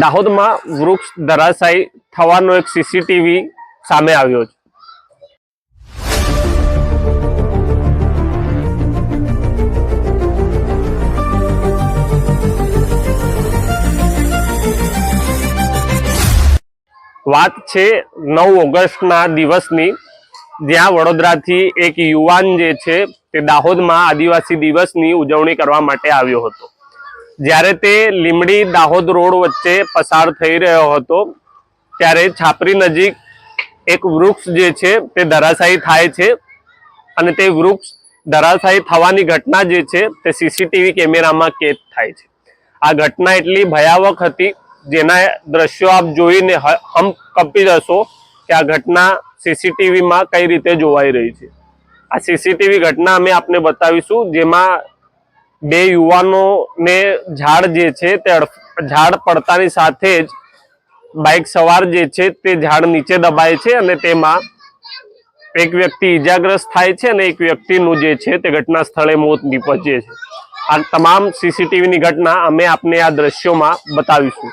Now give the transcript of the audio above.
દાહોદમાં વૃક્ષ ધરાશાયી થવાનો એક સીસીટીવી સામે આવ્યો છે. વાત છે નવ ઓગસ્ટના દિવસની, જ્યાં વડોદરાથી એક યુવાન જે છે તે દાહોદમાં આદિવાસી દિવસની ઉજવણી કરવા માટે આવ્યો હતો. જ્યારે તે લીમડી દાહોદ રોડ વચ્ચે પસાર થઈ રહ્યો હતો, ત્યારે છાપરી નજીક એક વૃક્ષ જે છે તે ધરાશાયી થાય છે અને તે વૃક્ષ ધરાશાયી થવાની ઘટના જે છે તે સીસીટીવી કેમેરામાં કેદ થાય છે. આ ઘટના એટલી ભયાવક હતી, જેના દ્રશ્યો આપ જોઈને હમ કપી જશો કે આ ઘટના સીસીટીવીમાં કઈ રીતે જોવાઈ રહી છે. આ સીસીટીવી ઘટના અમે આપને બતાવીશું, જેમાં બે યુવાનોને ઝાડ જે છે તે ઝાડ પડતાની સાથે જ બાઇક સવાર જે છે તે ઝાડ નીચે દબાય છે અને તેમાં એક વ્યક્તિ ઈજાગ્રસ્ત થાય છે અને એક વ્યક્તિનું જે છે તે ઘટના સ્થળે મોત નીપજે છે. આ તમામ સીસીટીવીની ઘટના અમે આપને આ દ્રશ્યોમાં બતાવીશું.